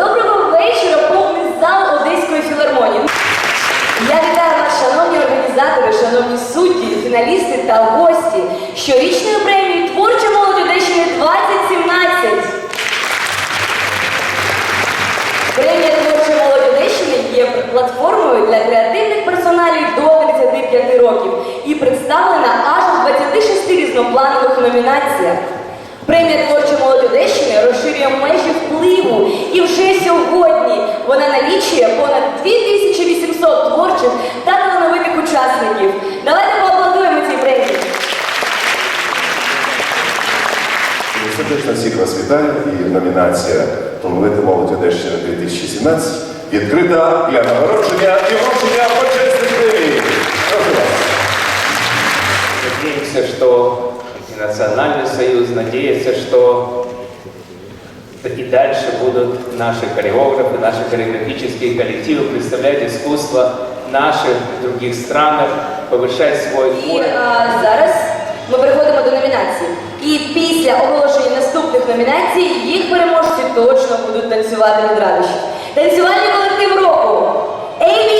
доброго вечора, повний зал Одеської філармонії. Я вітаю вас, шановні організатори, шановні судді, фіналісти та гості щорічної премії Творча молодь Одещини 2017. Премія Творча молодь Одещини є платформою для креативних персоналів до 35 років і представлена аж у 26 різнопланових номінаціях. Премія Творча молодь Одещини розширює межі впливу і вже сьогодні вона налічує понад 2800 творчих та талановитих учасників. Давайте поаплодуємо цій премії. Сердечно всіх вас вітаю і номінація Талановита молодь Одещини 2017 відкрита для нагородження і вручення почесних премій. Прошу вас. Надеемся, что и Национальный союз надеется, что и дальше будут наши хореографы, наши хореографические коллективы представлять искусство наших других странах, повышать свой І уровень. а, зараз ми переходимо до номінацій. І після оголошення наступних номінацій їх переможці точно будуть танцювати від радощів. Танцювальний колектив року. Ейві!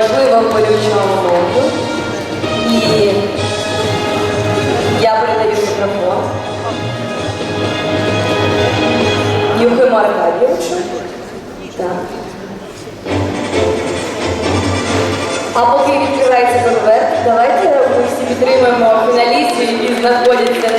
важливого болючого моменту. І я передаю мікрофон Євгену Аркадійовичу. Так. А поки відкривається конверт, давайте ми всі підтримаємо фіналістів, які знаходяться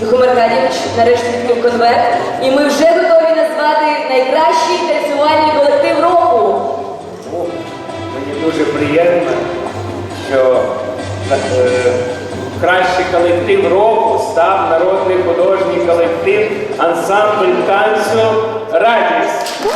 Юхим Аркадійович нарешті відкрив конверт, і ми вже готові назвати найкращий танцювальний колектив року. Мені дуже приємно, що е, кращий колектив року став народний художній колектив ансамбль танцю Радість.